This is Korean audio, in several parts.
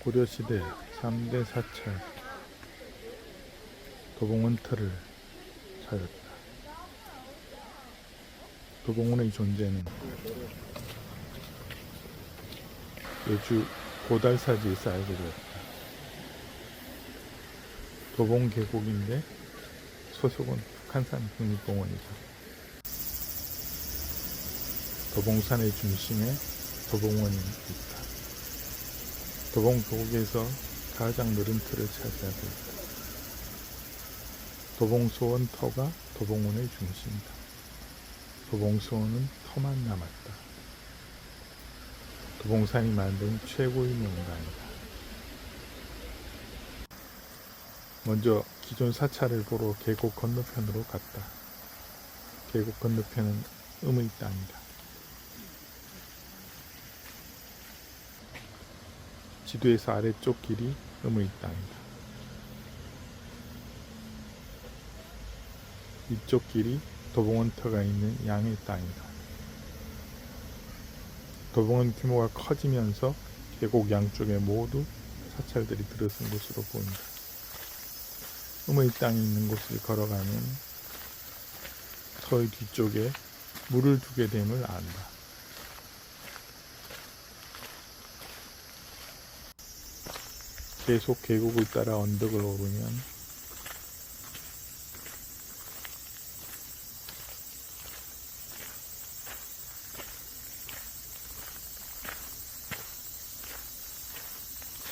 고려시대 3대 사찰 도봉원터를 찾았다. 도봉원의 존재는 여주 고달사지에서 알게 되었다. 도봉 계곡인데 소속은 북한산 국립공원이다. 도봉산의 중심에 도봉원이 있다. 도봉 계곡에서 가장 넓은 틀을 차지하고 있다. 도봉소원 터가 도봉원의 중심이다. 도봉소원은 터만 남았다. 도봉산이 만든 최고의 명당이다. 먼저 기존 사찰을 보러 계곡 건너편으로 갔다. 계곡 건너편은 음의 땅이다. 지도에서 아래쪽 길이 음의 땅이다. 이쪽 길이 도봉원터가 있는 양의 땅이다. 도봉원 규모가 커지면서 계곡 양쪽에 모두 사찰들이 들어선 것으로 보인다. 음의 땅이 있는 곳을 걸어가면 터의 뒤쪽에 물을 두게 됨을 안다. 계속 계곡을 따라 언덕을 오르면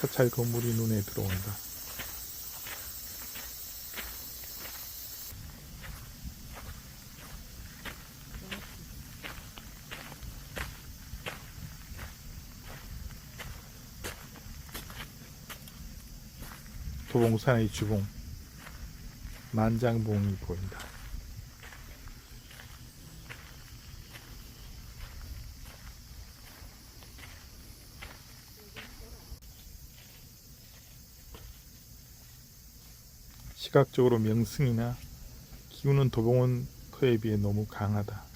사찰 건물이 눈에 들어온다. 도봉산의 주봉 만장봉이 보인다. 시각적으로 명승이나 기운은 도봉원 터에 비해 너무 강하다.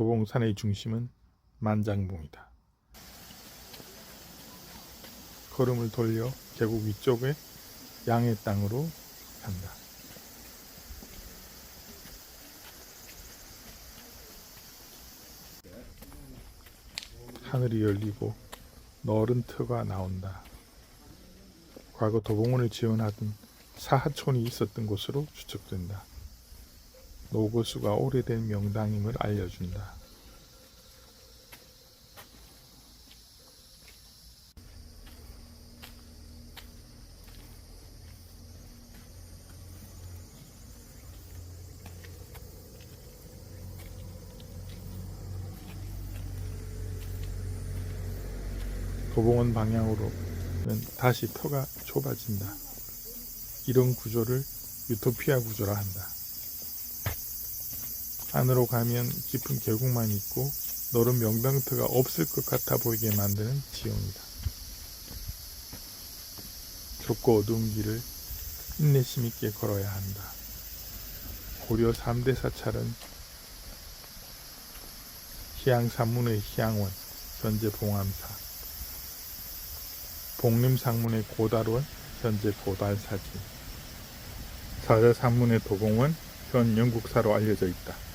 도봉산의 중심은 만장봉이다. 걸음을 돌려 계곡 위쪽에 양의 땅으로 간다. 하늘이 열리고 너른 터가 나온다. 과거 도봉원을 지원하던 사하촌이 있었던 곳으로 추측된다. 노고수가 오래된 명당임을 알려준다. 도봉원 방향으로는 다시 터가 좁아진다. 이런 구조를 유토피아 구조라 한다. 안으로 가면 깊은 계곡만 있고 너른 명당터가 없을 것 같아 보이게 만드는 지형이다. 좁고 어두운 길을 인내심 있게 걸어야 한다. 고려 3대 사찰은 희양산문의 희양원, 현재 봉암사, 복림상문의 고달원, 현재 고달사지, 사자산문의 도봉원, 현 영국사로 알려져 있다.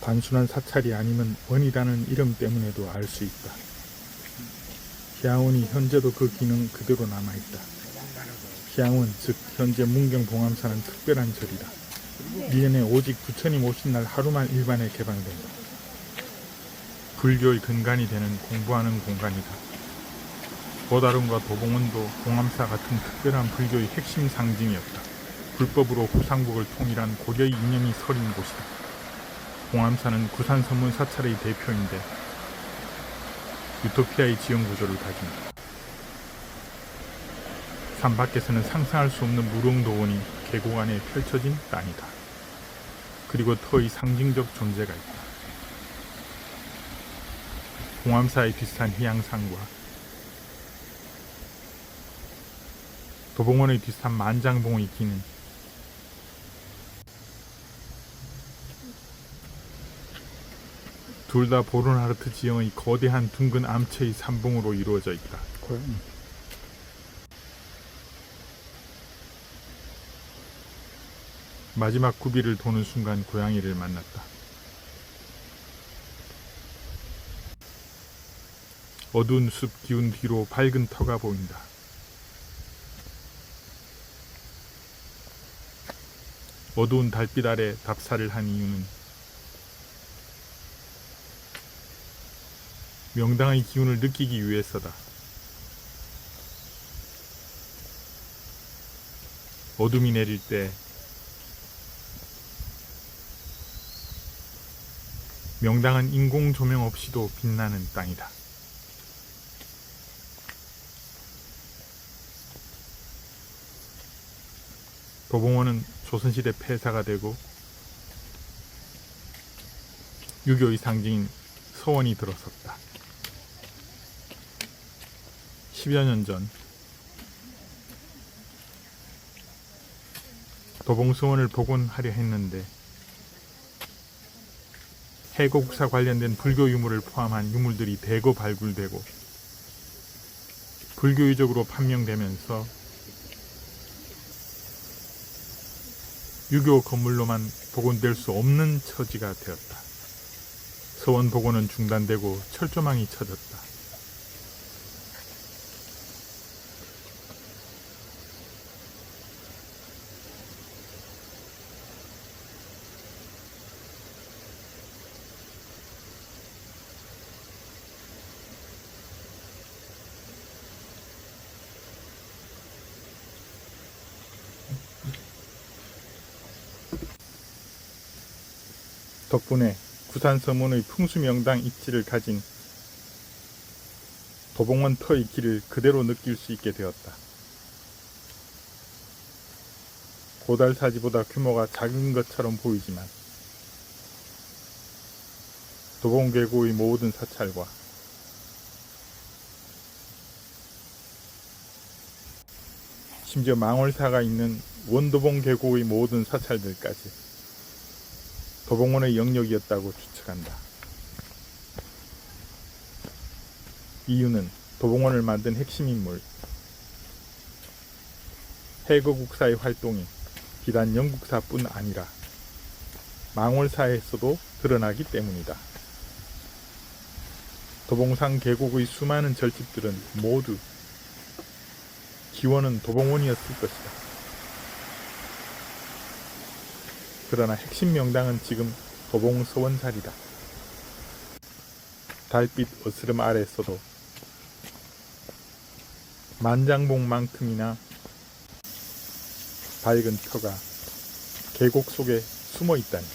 단순한 사찰이 아니면 원이라는 이름 때문에도 알 수 있다. 희양원이 현재도 그 기능 그대로 남아있다. 희양원, 즉 현재 문경 봉암사는 특별한 절이다. 1년에 오직 부처님 오신 날 하루만 일반에 개방된다. 불교의 근간이 되는 공부하는 공간이다. 보다름과 도봉원도 봉암사 같은 특별한 불교의 핵심 상징이었다. 불법으로 후상국을 통일한 고려의 이념이 서린 곳이다. 봉암사는 구산 선문 사찰의 대표인데 유토피아의 지형 구조를 가진다. 산 밖에서는 상상할 수 없는 무릉도원이 계곡 안에 펼쳐진 땅이다. 그리고 터의 상징적 존재가 있다. 공암사에 비슷한 희양산과 도봉원의 비슷한 만장봉의 기는 둘 다 보르나르트 지형의 거대한 둥근 암체의 산봉으로 이루어져 있다. 마지막 구비를 도는 순간 고양이를 만났다. 어두운 숲 기운 뒤로 밝은 터가 보인다. 어두운 달빛 아래 답사를 한 이유는 명당의 기운을 느끼기 위해서다. 어둠이 내릴 때 명당은 인공 조명 없이도 빛나는 땅이다. 도봉원은 조선시대 폐사가 되고 유교의 상징인 서원이 들어섰다. 10여 년 전 도봉서원을 복원하려 했는데 해고국사 관련된 불교 유물을 포함한 유물들이 대거 발굴되고 불교의적으로 판명되면서 유교 건물로만 복원될 수 없는 처지가 되었다. 서원 복원은 중단되고 철조망이 쳐졌다. 덕분에 구산 서문의 풍수명당 입지를 가진 도봉원 터의 길을 그대로 느낄 수 있게 되었다. 고달사지보다 규모가 작은 것처럼 보이지만 도봉계곡의 모든 사찰과 심지어 망월사가 있는 원도봉 계곡의 모든 사찰들까지 도봉원의 영역이었다고 추측한다. 이유는 도봉원을 만든 핵심 인물 해거국사의 활동이 비단 영국사뿐 아니라 망월사에서도 드러나기 때문이다. 도봉산 계곡의 수많은 절집들은 모두 기원은 도봉원이었을 것이다. 그러나 핵심 명당은 지금 도봉 서원살이다. 달빛 어스름 아래서도 만장봉만큼이나 밝은 터가 계곡 속에 숨어 있다니.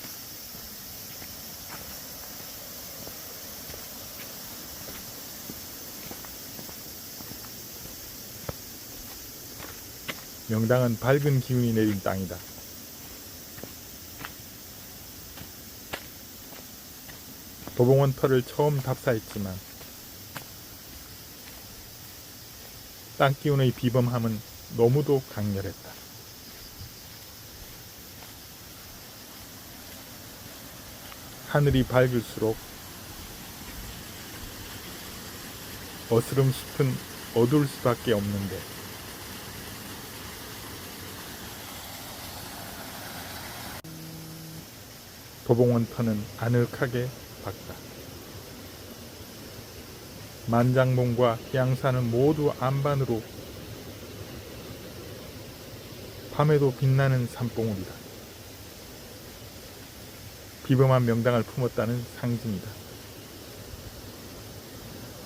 명당은 밝은 기운이 내린 땅이다. 도봉원 터를 처음 답사했지만 땅 기운의 비범함은 너무도 강렬했다. 하늘이 밝을수록 어스름 숲은 어두울 수밖에 없는데 도봉원 터는 아늑하게 밝다. 만장봉과 희양산은 모두 안반으로 밤에도 빛나는 산봉우리다. 비범한 명당을 품었다는 상징이다.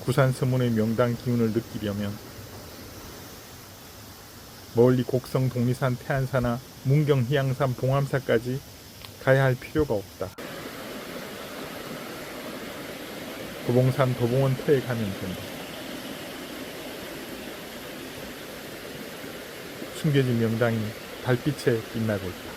구산 서문의 명당 기운을 느끼려면 멀리 곡성 독리산 태안사나 문경 희양산 봉암사까지 가야 할 필요가 없다. 도봉산 도봉원 터에 가면 된다. 숨겨진 명당이 달빛에 빛나고 있다.